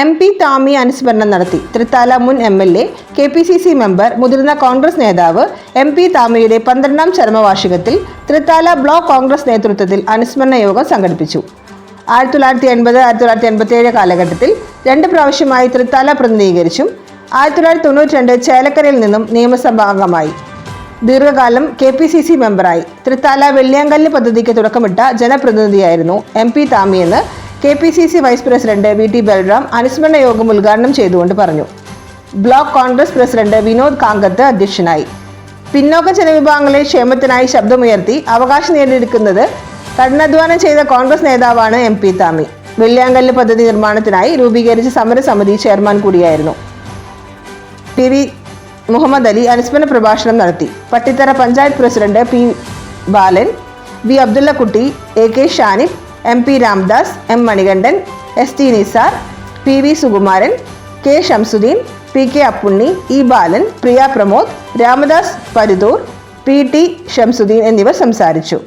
M P Thami അനുസ്മരണം നടത്തി. തൃത്താല മുൻ M L A K P C C member മുതിർന്ന കോൺഗ്രസ് നേതാവ് എം പി താമിയുടെ പന്ത്രണ്ടാം ചരമവാർഷികത്തിൽ തൃത്താല ബ്ലോക്ക് കോൺഗ്രസ് നേതൃത്വത്തിൽ അനുസ്മരണ യോഗം സംഘടിപ്പിച്ചു. ആയിരത്തി തൊള്ളായിരത്തി എൺപത് ആയിരത്തി തൊള്ളായിരത്തി എൺപത്തി ഏഴ് കാലഘട്ടത്തിൽ രണ്ട് പ്രാവശ്യമായി തൃത്താല പ്രതിനിധീകരിച്ചും ആയിരത്തി തൊള്ളായിരത്തി തൊണ്ണൂറ്റി രണ്ട് ചേലക്കരയിൽ നിന്നും നിയമസഭാ അംഗമായി. ദീർഘകാലം കെ പി സി സി മെമ്പറായി. തൃത്താല വെള്ളിയാങ്കല്ല് പദ്ധതിക്ക് തുടക്കമിട്ട ജനപ്രതിനിധിയായിരുന്നു M P താമിയെന്ന് K P C C vice president V T Balram അനുസ്മരണ യോഗം ഉദ്ഘാടനം ചെയ്തുകൊണ്ട് പറഞ്ഞു. ബ്ലോക്ക് കോൺഗ്രസ് പ്രസിഡന്റ് വിനോദ് കാങ്കത്ത് അധ്യക്ഷനായി. പിന്നോക്ക ജനവിഭാഗങ്ങളെ ക്ഷേമത്തിനായി ശബ്ദമുയർത്തി അവകാശം നേടിയെടുക്കുന്നത് കഠിനാധ്വാനം ചെയ്ത കോൺഗ്രസ് നേതാവാണ് എം പി താമി. വെള്ളിയാങ്കല്ല് പദ്ധതി നിർമ്മാണത്തിനായി രൂപീകരിച്ച സമരസമിതി ചെയർമാൻ കൂടിയായിരുന്നു. പി വി മുഹമ്മദ് അലി അനുസ്മരണ പ്രഭാഷണം നടത്തി. Pattithara panchayat president P Balan V Abdullakutty A K Shanif M P Ramdas M Manikandan S T Nizar P V Sukumaran K Shamsuddin P K Appunni E Balan Priya Pramod Ramadas Paruthur P T Shamsuddin എന്നിവർ സംസാരിച്ചു.